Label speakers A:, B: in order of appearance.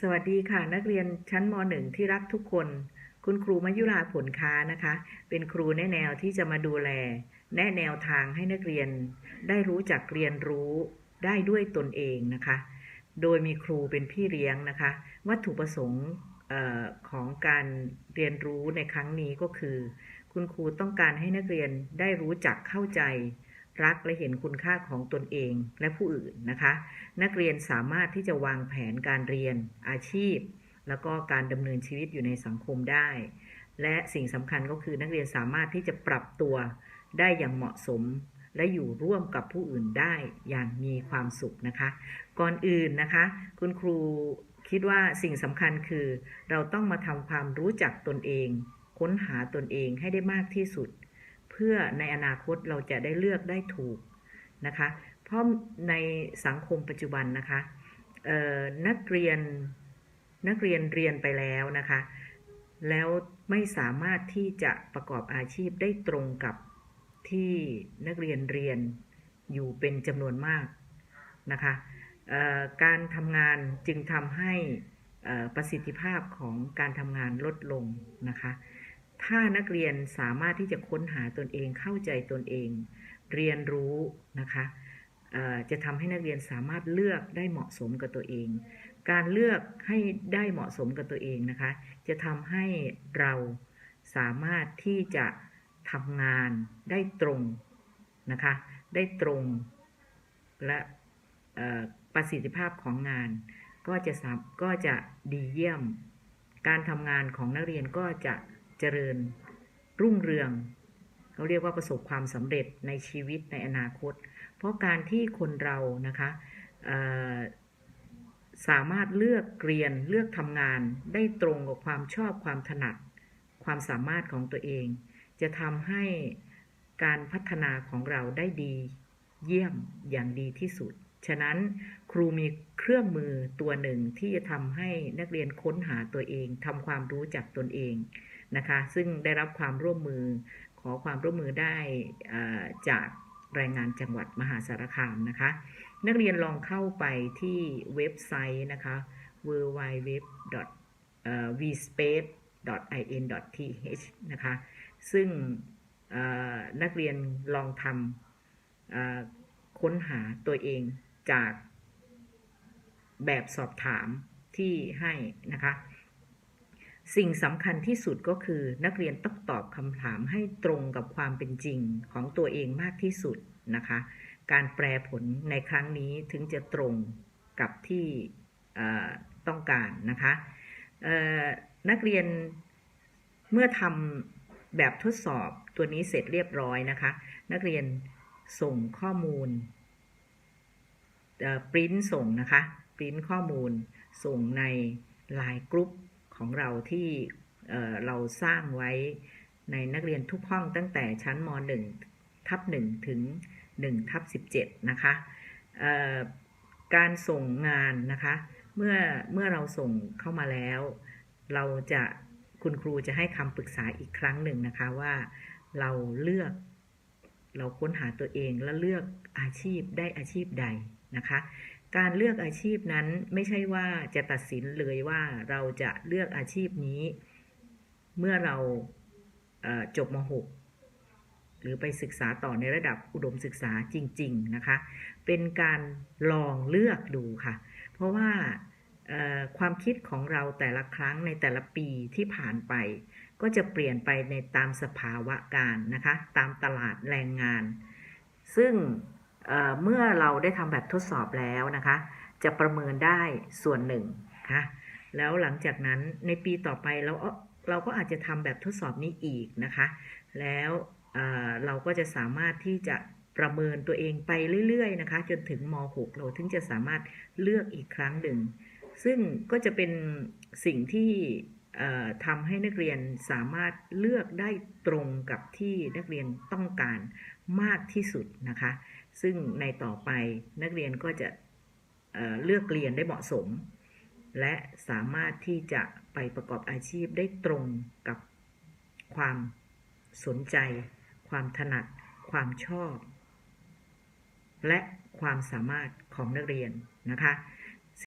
A: สวัสดีค่ะ นักเรียนชั้นม .1 ที่รักทุกคน คุณครูมยุราผลค้านะคะ เป็นครูแนแนวที่จะมาดูแล แนะแนวทางให้นักเรียน ได้รู้จักเรียนรู้ได้ด้วยตนเองนะคะ โดยมีครูเป็นพี่เลี้ยงนะคะ วัตถุประสงค์ของการเรียนรู้ในครั้งนี้ก็คือ คุณครูต้องการให้นักเรียนได้รู้จักเข้าใจ รักและเห็นคุณค่าของตนเองและผู้อื่นนะคะ นักเรียนสามารถที่จะวางแผนการเรียนอาชีพ แล้วก็การดำเนินชีวิตอยู่ในสังคมได้ และสิ่งสำคัญก็คือนักเรียนสามารถที่จะปรับตัวได้อย่างเหมาะสม และอยู่ร่วมกับผู้อื่นได้อย่างมีความสุขนะคะ ก่อนอื่นนะคะ คุณครูคิดว่าสิ่งสำคัญคือ เราต้องมาทำความรู้จักตนเอง ค้นหาตนเองให้ได้มากที่สุด เพื่อในอนาคตเราจะได้เลือกได้ถูกนะคะ เพราะในสังคมปัจจุบันนะคะนักเรียนนักเรียนเรียนไปแล้วนะคะ แล้วไม่สามารถที่จะประกอบอาชีพได้ตรงกับที่นักเรียนเรียนอยู่เป็นจำนวนมากนะคะการทำงานจึงทำให้ประสิทธิภาพของการทำงานลดลงนะคะ ถ้านักเรียนสามารถที่จะค้นหาตนเองเข้าใจตนเอง เรียนรู้นะคะจะทำให้นักเรียนสามารถเลือกได้เหมาะสมกับตัวเอง การเลือกให้ได้เหมาะสมกับตัวเองนะคะ จะทำให้เราสามารถที่จะทำงานได้ตรงนะคะ ได้ตรงและประสิทธิภาพของงาน ก็จะก็จะดีเยี่ยม การทำงานของนักเรียนก็จะ เจริญ รุ่งเรืองเขาเรียกว่าประสบความสำเร็จในชีวิตในอนาคต เพราะการที่คนเรานะคะสามารถเลือกเรียนเลือกทำงานได้ตรงกับความชอบความถนัด ความสามารถของตัวเอง จะทำให้การพัฒนาของเราได้ดีเยี่ยมอย่างดีที่สุด ฉะนั้นครูมีเครื่องมือตัวหนึ่งที่จะทำให้นักเรียนค้นหาตัวเองทำความรู้จักตนเอง นะคะ ซึ่งได้รับความร่วมมือขอความร่วมมือได้จากแรงงานจังหวัดมหาสารคามนะคะ นักเรียนลองเข้าไปที่เว็บไซต์นะคะ w w w v s p a c e in th นะคะ ซึ่งนักเรียนลองทำค้นหาตัวเองจากแบบสอบถามที่ให้นะคะ สิ่งสำคัญที่สุดก็คือ นักเรียนต้องตอบคำถามให้ตรงกับความเป็นจริงของตัวเองมากที่สุดนะคะ การแปลผลในครั้งนี้ถึงจะตรงกับที่ต้องการนะคะนักเรียนเมื่อทำแบบทดสอบตัวนี้เสร็จเรียบร้อยนะคะ นักเรียนส่งข้อมูลปริ้นส่งนะคะปริ้นข้อมูลส่งในไลน์กรุ๊ป ของเราที่เเราสร้างไว้ในนักเรียนทุกห้องตั้งแต่ชั้นม .1 ทับ1ถึง1ทับ17 นะคะการส่งงานนะคะ เมื่อเมื่อเราส่งเข้ามาแล้ว เราจะคุณครูจะให้คำปรึกษาอีกครั้งหนึ่งนะคะว่าเราเลือก เราค้นหาตัวเองและเลือกอาชีพได้อาชีพใดนะคะ การเลือกอาชีพนั้นไม่ใช่ว่าจะตัดสินเลยว่าเราจะเลือกอาชีพนี้ เมื่อเราเอ่อจบม .6 หรือไปศึกษาต่อในระดับอุดมศึกษาจริง ๆ นะคะ เป็นการลองเลือกดูค่ะ เพราะว่าความคิดของเราแต่ละครั้งในแต่ละปีที่ผ่านไป ก็จะเปลี่ยนไปในตามสภาวะการนะคะ ตามตลาดแรงงาน ซึ่ง เเมื่อเราได้ทำแบบทดสอบแล้วนะคะ จะประเมินได้ส่วนหนึ่งค่ะแล้วหลังจากนั้นในปีต่อไปเราเราก็อาจจะทำแบบทดสอบนี้อีกนะคะ แล้วเเราก็จะสามารถที่จะประเมินตัวเองไปเรื่อยๆนะคะ จนถึงม .6 เราถึงจะสามารถเลือกอีกครั้งหนึ่ง ซึ่งก็จะเป็นสิ่งที่ทำให้นักเรียนสามารถเลือกได้ตรงกับที่นักเรียนต้องการมากที่สุดนะคะ ซึ่งในต่อไปนักเรียนก็จะเเลือกเรียนได้เหมาะสม และสามารถที่จะไปประกอบอาชีพได้ตรงกับความสนใจ ความถนัด ความชอบ และความสามารถของนักเรียนนะคะ